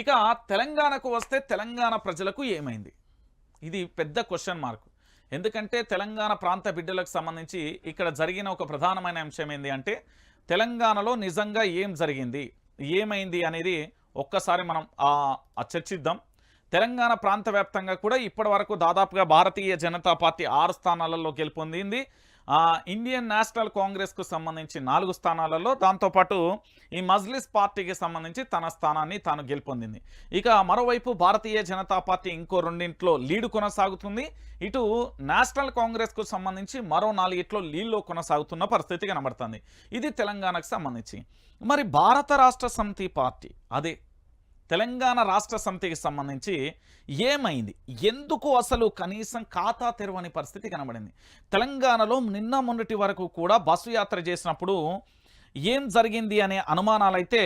ఇక తెలంగాణకు వస్తే తెలంగాణ ప్రజలకు ఏమైంది? ఇది పెద్ద క్వశ్చన్ మార్క్. ఎందుకంటే తెలంగాణ ప్రాంత బిడ్డలకు సంబంధించి ఇక్కడ జరిగిన ఒక ప్రధానమైన అంశం ఏంటి అంటే తెలంగాణలో నిజంగా ఏం జరిగింది? ఏమైంది అనేది ఒక్కసారి మనం చర్చిద్దాం. తెలంగాణ ప్రాంత వ్యాప్తంగా కూడా ఇప్పటి వరకు దాదాపుగా భారతీయ జనతా పార్టీ ఆరు స్థానాలలో గెలుపొందింది. ఇండియన్ నేషనల్ కాంగ్రెస్కు సంబంధించి నాలుగు స్థానాలలో దాంతోపాటు ఈ మజ్లిస్ పార్టీకి సంబంధించి తన స్థానాన్ని తాను గెలుపొందింది. ఇక మరోవైపు భారతీయ జనతా పార్టీ ఇంకో రెండింట్లో లీడు కొనసాగుతుంది. ఇటు నేషనల్ కాంగ్రెస్కు సంబంధించి మరో నాలుగిట్లో లీడ్లో కొనసాగుతున్న పరిస్థితి కనబడుతుంది. ఇది తెలంగాణకు సంబంధించి. మరి భారత రాష్ట్ర సమితి పార్టీ అదే తెలంగాణ రాష్ట్ర సమితికి సంబంధించి ఏమైంది? ఎందుకు అసలు కనీసం ఖాతా తెరవని పరిస్థితి కనబడింది? తెలంగాణలో నిన్న మొన్నటి వరకు కూడా బస్సు యాత్ర చేసినప్పుడు ఏం జరిగింది అనే అనుమానాలు అయితే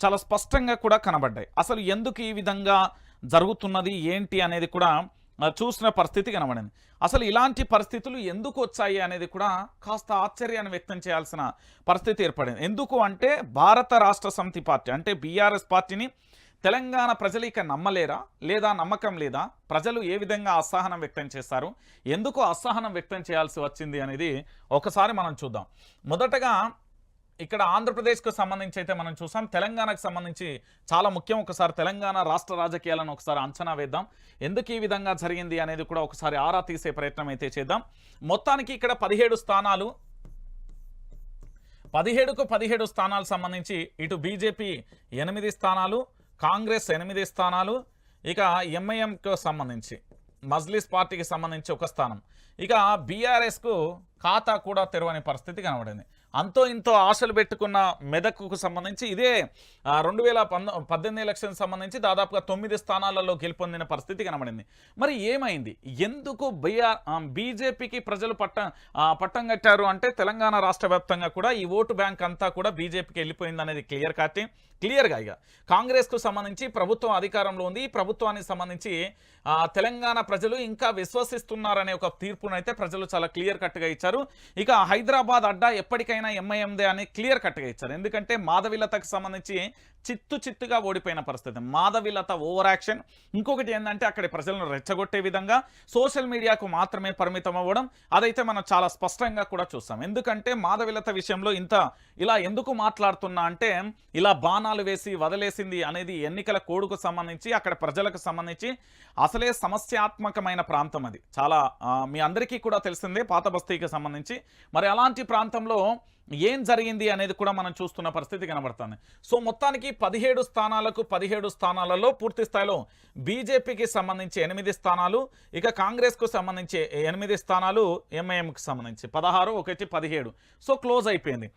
చాలా స్పష్టంగా కూడా కనబడ్డాయి. అసలు ఎందుకు ఈ విధంగా జరుగుతున్నది? ఏంటి అనేది కూడా చూసిన పరిస్థితి కనబడింది. అసలు ఇలాంటి పరిస్థితులు ఎందుకు వచ్చాయి అనేది కూడా కాస్త ఆశ్చర్యాన్ని వ్యక్తం చేయాల్సిన పరిస్థితి ఏర్పడింది. ఎందుకు అంటే భారత రాష్ట్ర సమితి పార్టీ అంటే బీఆర్ఎస్ పార్టీని తెలంగాణ ప్రజలు ఇక నమ్మలేరా? లేదా నమ్మకం లేదా? ప్రజలు ఏ విధంగా అసహనం వ్యక్తం చేస్తారు? ఎందుకు అసహనం వ్యక్తం చేయాల్సి వచ్చింది అనేది ఒకసారి మనం చూద్దాం. మొదటగా ఇక్కడ ఆంధ్రప్రదేశ్కు సంబంధించి అయితే మనం చూసాం. తెలంగాణకు సంబంధించి చాలా ముఖ్యం. ఒకసారి తెలంగాణ రాష్ట్ర రాజకీయాలను ఒకసారి అంచనా వేద్దాం. ఎందుకు ఈ విధంగా జరిగింది అనేది కూడా ఒకసారి ఆరా తీసే ప్రయత్నం అయితే చేద్దాం. మొత్తానికి ఇక్కడ పదిహేడు స్థానాలు. పదిహేడుకు పదిహేడు స్థానాలు సంబంధించి ఇటు బీజేపీ ఎనిమిది స్థానాలు. కాంగ్రెస్ ఎనిమిది స్థానాలు ఇక ఎంఐఎంకు సంబంధించి మజ్లిస్ పార్టీకి సంబంధించి ఒక స్థానం. ఇక బీఆర్ఎస్కు ఖాతా కూడా తెరవని పరిస్థితి కనబడింది. అంతో ఇంతో ఆశలు పెట్టుకున్న మెదక్కు సంబంధించి ఇదే రెండు వేల పద్దెనిమిది ఎలక్షన్ సంబంధించి దాదాపుగా తొమ్మిది స్థానాలలో గెలుపొందిన పరిస్థితి కనబడింది. మరి ఏమైంది? ఎందుకు బీఆర్ బీజేపీకి ప్రజలు పట్ట పట్టం కట్టారు అంటే తెలంగాణ రాష్ట్ర వ్యాప్తంగా కూడా ఈ ఓటు బ్యాంక్ అంతా కూడా బీజేపీకి వెళ్ళిపోయింది అనేది క్లియర్ కాటి క్లియర్గా ఇక. కాంగ్రెస్కు సంబంధించి ప్రభుత్వం అధికారంలో ఉంది. ఈ ప్రభుత్వానికి సంబంధించి తెలంగాణ ప్రజలు ఇంకా విశ్వసిస్తున్నారనే ఒక తీర్పునైతే ప్రజలు చాలా క్లియర్ కట్గా ఇచ్చారు. ఇక హైదరాబాద్ అడ్డా ఎప్పటికైనా ఎంఐఎందే అని క్లియర్ కట్గా ఇచ్చారు. ఎందుకంటే మాధవిలతకు సంబంధించి చిత్తు చిత్తుగా ఓడిపోయిన పరిస్థితి. Madhavilatha over action. ఇంకొకటి ఏంటంటే అక్కడి ప్రజలను రెచ్చగొట్టే విధంగా సోషల్ మీడియాకు మాత్రమే పరిమితం అవ్వడం. అదైతే మనం చాలా స్పష్టంగా కూడా చూస్తాం. ఎందుకంటే మాధవిలత విషయంలో ఇంత ఇలా ఎందుకు మాట్లాడుతున్నా అంటే ఇలా బాణాలు వేసి వదిలేసింది అనేది ఎన్నికల కోడుకు సంబంధించి అక్కడ ప్రజలకు సంబంధించి అసలే సమస్యాత్మకమైన ప్రాంతం అది. చాలా మీ అందరికీ కూడా తెలిసిందే పాత బస్తీకి సంబంధించి. మరి అలాంటి ప్రాంతంలో ఏం జరిగింది అనేది కూడా మనం చూస్తున్న పరిస్థితి కనబడుతుంది. సో మొత్తానికి పదిహేడు స్థానాలకు పదిహేడు స్థానాలలో పూర్తి స్థాయిలో బీజేపీకి సంబంధించి ఎనిమిది స్థానాలు ఇక కాంగ్రెస్కు సంబంధించి ఎనిమిది స్థానాలు ఎంఐఎంకి సంబంధించి పదహారు ఒకటి పదిహేడు. సో క్లోజ్ అయిపోయింది.